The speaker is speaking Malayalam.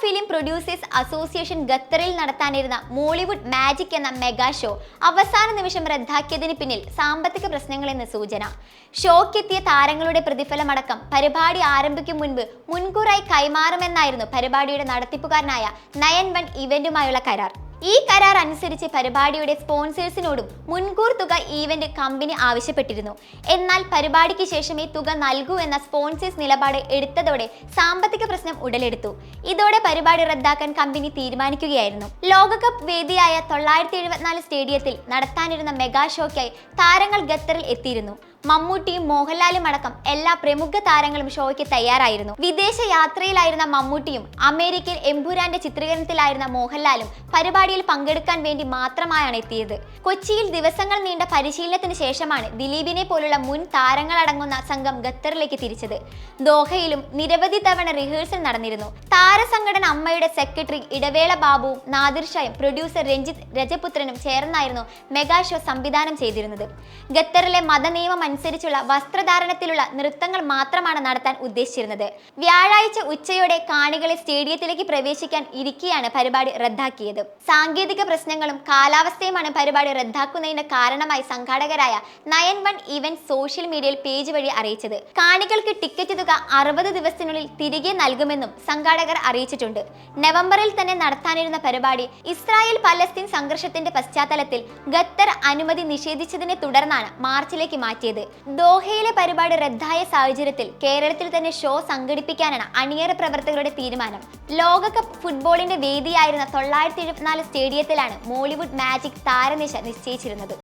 ഫിലിം പ്രൊഡ്യൂസേഴ്സ് അസോസിയേഷൻ ഖത്തറിൽ നടത്താനിരുന്ന മോളിവുഡ് മാജിക് എന്ന മെഗാ ഷോ അവസാന നിമിഷം റദ്ദാക്കിയതിന് പിന്നിൽ സാമ്പത്തിക പ്രശ്നങ്ങളെന്ന് സൂചന. ഷോക്കെത്തിയ താരങ്ങളുടെ പ്രതിഫലമടക്കം പരിപാടി ആരംഭിക്കും മുൻപ് മുൻകൂറായി കൈമാറുമെന്നായിരുന്നു പരിപാടിയുടെ നടത്തിപ്പുകാരനായ നയൻ വൺ ഇവന്റുമായുള്ള കരാർ. ഈ കരാർ അനുസരിച്ച് പരിപാടിയുടെ സ്പോൺസേഴ്സിനോടും മുൻകൂർ തുക ഈവന്റ് കമ്പനി ആവശ്യപ്പെട്ടിരുന്നു. എന്നാൽ പരിപാടിക്ക് ശേഷമേ തുക നൽകൂ എന്ന സ്പോൺസേഴ്സ് നിലപാട് എടുത്തതോടെ സാമ്പത്തിക പ്രശ്നം ഉടലെടുത്തു. ഇതോടെ പരിപാടി റദ്ദാക്കാൻ കമ്പനി തീരുമാനിക്കുകയായിരുന്നു. ലോകകപ്പ് വേദിയായ തൊള്ളായിരത്തി സ്റ്റേഡിയത്തിൽ നടത്താനിരുന്ന മെഗാ ഷോയ്ക്കായി താരങ്ങൾ ഖത്തറിൽ എത്തിയിരുന്നു. മമ്മൂട്ടിയും മോഹൻലാലും അടക്കം എല്ലാ പ്രമുഖ താരങ്ങളും ഷോയ്ക്ക് തയ്യാറായിരുന്നു. വിദേശ യാത്രയിലായിരുന്ന മമ്മൂട്ടിയും അമേരിക്കയിൽ എംപുരാന്റെ ചിത്രീകരണത്തിലായിരുന്ന മോഹൻലാലും പരിപാടിയിൽ പങ്കെടുക്കാൻ വേണ്ടി മാത്രമായാണ് എത്തിയത്. കൊച്ചിയിൽ ദിവസങ്ങൾ നീണ്ട പരിശീലനത്തിന് ശേഷമാണ് ദിലീപിനെ പോലുള്ള മുൻ താരങ്ങളടങ്ങുന്ന സംഘം ഖത്തറിലേക്ക് തിരിച്ചത്. ദോഹയിലും നിരവധി തവണ റിഹേഴ്സൽ നടന്നിരുന്നു. താരസംഘടന അമ്മയുടെ സെക്രട്ടറി ഇടവേള ബാബുവും നാദിർ ഷായും പ്രൊഡ്യൂസർ രഞ്ജിത്ത് രജപുത്രനും ചേർന്നായിരുന്നു മെഗാ ഷോ സംവിധാനം ചെയ്തിരുന്നത്. ഖത്തറിലെ മതനിയമം അനുസരിച്ചുള്ള വസ്ത്രധാരണത്തിലുള്ള നൃത്തങ്ങൾ മാത്രമാണ് നടത്താൻ ഉദ്ദേശിച്ചിരുന്നത്. വ്യാഴാഴ്ച ഉച്ചയോടെ കാണികളെ സ്റ്റേഡിയത്തിലേക്ക് പ്രവേശിക്കാൻ ഇരിക്കെയാണ് പരിപാടി റദ്ദാക്കിയത്. സാങ്കേതിക പ്രശ്നങ്ങളും കാലാവസ്ഥയുമാണ് പരിപാടി റദ്ദാക്കുന്നതിന് കാരണമായി സംഘാടകരായ നയൻ വൺ ഇവന്റ് സോഷ്യൽ മീഡിയയിൽ പേജ് വഴി അറിയിച്ചത്. കാണികൾക്ക് ടിക്കറ്റ് തുക അറുപത് ദിവസത്തിനുള്ളിൽ തിരികെ നൽകുമെന്നും സംഘാടകർ അറിയിച്ചിട്ടുണ്ട്. നവംബറിൽ തന്നെ നടത്താനിരുന്ന പരിപാടി ഇസ്രായേൽ പലസ്തീൻ സംഘർഷത്തിന്റെ പശ്ചാത്തലത്തിൽ ഖത്തർ അനുമതി നിഷേധിച്ചതിനെ തുടർന്നാണ് മാർച്ചിലേക്ക് മാറ്റിയത്. ദോഹയിലെ പരിപാടി റദ്ദായ സാഹചര്യത്തിൽ കേരളത്തിൽ തന്നെ ഷോ സംഘടിപ്പിക്കാനാണ് അണിയറ പ്രവർത്തകരുടെ തീരുമാനം. ലോകകപ്പ് ഫുട്ബോളിന്റെ വേദിയായിരുന്ന തൊള്ളായിരത്തി എഴുപത്തിനാല് സ്റ്റേഡിയത്തിലാണ് മോളിവുഡ് മാജിക് താരനിശ നിശ്ചയിച്ചിരുന്നത്.